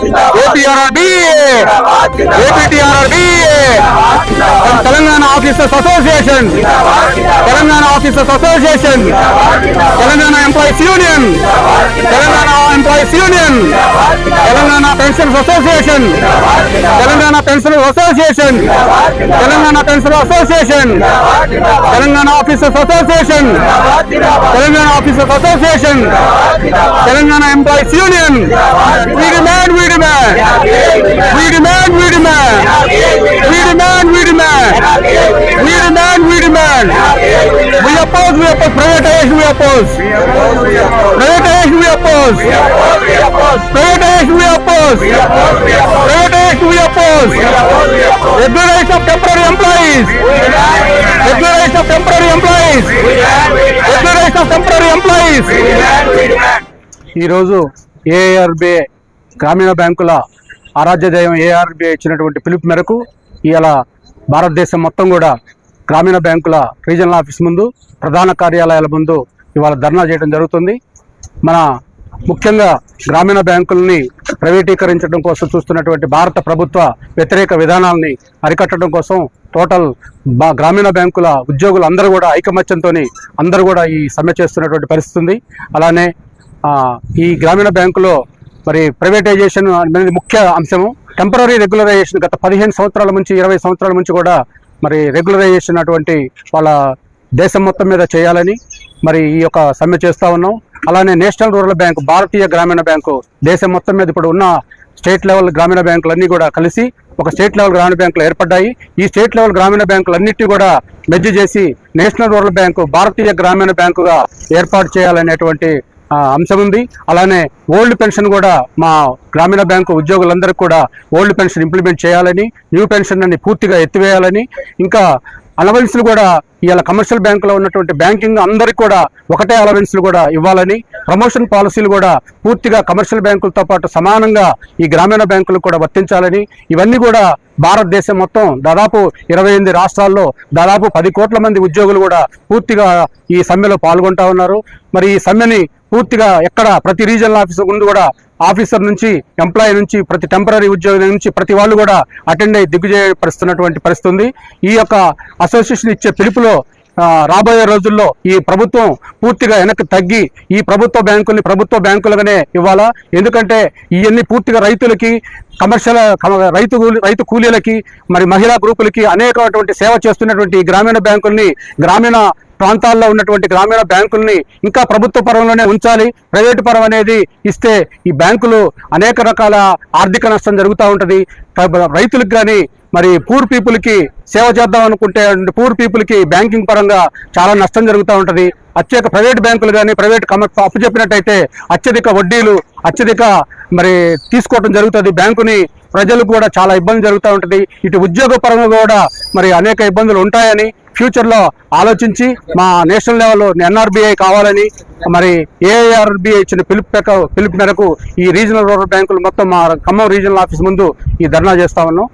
APRRBA APTRRBA Telangana officers association. Telangana officers association. Telangana employees union. Telangana employees union Telangana pensions association Telangana pensioners association Telangana pensioner association Telangana officers association Telangana officers association Telangana employees union we demand we demand we demand we demand we demand we demand we demand we demand we oppose we oppose privatization we oppose privatization we oppose privatization we oppose privatization we oppose regulation of temporary employees regulation of temporary employees regulation of temporary employees ఈరోజు ఏఆర్బిఐ గ్రామీణ బ్యాంకుల ఆరాధ్య దైవం ఏఆర్బిఐ ఇచ్చినటువంటి పిలుపు మేరకు ఇవాళ భారతదేశం మొత్తం కూడా గ్రామీణ బ్యాంకుల రీజనల్ ఆఫీస్ ముందు ప్రధాన కార్యాలయాల ముందు ఇవాళ ధర్నా చేయడం జరుగుతుంది మన ముఖ్యంగా గ్రామీణ బ్యాంకుల్ని ప్రైవేటీకరించడం కోసం చూస్తున్నటువంటి భారత ప్రభుత్వ వ్యతిరేక విధానాల్ని అరికట్టడం కోసం టోటల్ బా గ్రామీణ బ్యాంకుల ఉద్యోగులు అందరూ కూడా ఐకమత్యంతో అందరూ కూడా ఈ సమ్మె చేస్తున్నటువంటి పరిస్థితి ఉంది అలానే ఈ గ్రామీణ బ్యాంకులో మరి ప్రైవేటైజేషన్ అనేది ముఖ్య అంశము. టెంపరీ రెగ్యులరైజేషన్ గత పదిహేను సంవత్సరాల నుంచి ఇరవై సంవత్సరాల నుంచి కూడా మరి రెగ్యులరైజేషన్ అటువంటి వాళ్ళ దేశం మొత్తం మీద చేయాలని మరి ఈ యొక్క సమ్మె చేస్తూ ఉన్నాం. అలానే నేషనల్ రూరల్ బ్యాంక్ భారతీయ గ్రామీణ బ్యాంకు దేశం మొత్తం మీద ఇప్పుడు ఉన్న స్టేట్ లెవెల్ గ్రామీణ బ్యాంకులన్నీ కూడా కలిసి ఒక స్టేట్ లెవెల్ గ్రామీణ బ్యాంకులు ఏర్పడ్డాయి. ఈ స్టేట్ లెవెల్ గ్రామీణ బ్యాంకులన్నిటి కూడా మెర్జ్ చేసి నేషనల్ రూరల్ బ్యాంకు భారతీయ గ్రామీణ బ్యాంకుగా ఏర్పాటు చేయాలనేటువంటి అంశం ఉంది. అలానే ఓల్డ్ పెన్షన్ కూడా మా గ్రామీణ బ్యాంకు ఉద్యోగులందరికీ కూడా ఓల్డ్ పెన్షన్ ఇంప్లిమెంట్ చేయాలని న్యూ పెన్షన్ అని పూర్తిగా ఎత్తివేయాలని ఇంకా అలవెన్స్లు కూడా ఇవాళ కమర్షియల్ బ్యాంకులో ఉన్నటువంటి బ్యాంకింగ్ అందరికి కూడా ఒకటే అలవెన్స్లు కూడా ఇవ్వాలని ప్రమోషన్ పాలసీలు కూడా పూర్తిగా కమర్షియల్ బ్యాంకులతో పాటు సమానంగా ఈ గ్రామీణ బ్యాంకులు కూడా వర్తించాలని ఇవన్నీ కూడా భారతదేశం మొత్తం దాదాపు ఇరవై ఎనిమిది రాష్ట్రాల్లో దాదాపు పది కోట్ల మంది ఉద్యోగులు కూడా పూర్తిగా ఈ సమ్మెలో పాల్గొంటా ఉన్నారు. మరి ఈ సమ్మెని పూర్తిగా ఎక్కడ ప్రతి రీజనల్ ఆఫీసర్ ముందు కూడా ఆఫీసర్ నుంచి ఎంప్లాయీ నుంచి ప్రతి టెంపరీ ఉద్యోగి నుంచి ప్రతి వాళ్ళు కూడా అటెండ్ అయ్యి దిగ్గుజేయపరుస్తున్నటువంటి పరిస్థితి ఉంది. ఈ యొక్క అసోసియేషన్ ఇచ్చే పిలుపులో రాబోయే రోజుల్లో ఈ ప్రభుత్వం పూర్తిగా వెనక్కి తగ్గి ఈ ప్రభుత్వ బ్యాంకుల్ని ప్రభుత్వ బ్యాంకులుగానే ఇవ్వాలా? ఎందుకంటే ఇవన్నీ పూర్తిగా రైతులకి కమర్షియల్ రైతు కూలి- రైతు కూలీలకి మరి మహిళా గ్రూపులకి అనేకటువంటి సేవ చేస్తున్నటువంటి ఈ గ్రామీణ బ్యాంకుల్ని గ్రామీణ ప్రాంతాల్లో ఉన్నటువంటి గ్రామీణ బ్యాంకుల్ని ఇంకా ప్రభుత్వ పరంలోనే ఉంచాలి. ప్రైవేటు పరం అనేది ఇస్తే ఈ బ్యాంకులు అనేక రకాల ఆర్థిక నష్టం జరుగుతూ ఉంటుంది. రైతులకు కానీ మరి పూర్ పీపుల్కి సేవ చేద్దాం అనుకుంటే పూర్ పీపుల్కి బ్యాంకింగ్ పరంగా చాలా నష్టం జరుగుతూ ఉంటుంది. అత్యధిక ప్రైవేట్ బ్యాంకులు కానీ ప్రైవేట్ అప్పు చెప్పినట్టయితే అత్యధిక వడ్డీలు అత్యధిక మరి తీసుకోవడం జరుగుతుంది. బ్యాంకుని ప్రజలకు కూడా చాలా ఇబ్బంది జరుగుతూ ఉంటుంది. ఇటు ఉద్యోగ పరంగా కూడా మరి అనేక ఇబ్బందులు ఉంటాయని ఫ్యూచర్లో ఆలోచించి మా నేషనల్ లెవెల్లో ఎన్ఆర్బీఐ కావాలని మరి ఏఆర్బీఐ ఇచ్చిన పిలుపు పిలుపు మేరకు ఈ రీజనల్ రూరల్ బ్యాంకులు మొత్తం మా ఖమ్మం రీజనల్ ఆఫీస్ ముందు ఈ ధర్నా చేస్తా ఉన్నాం.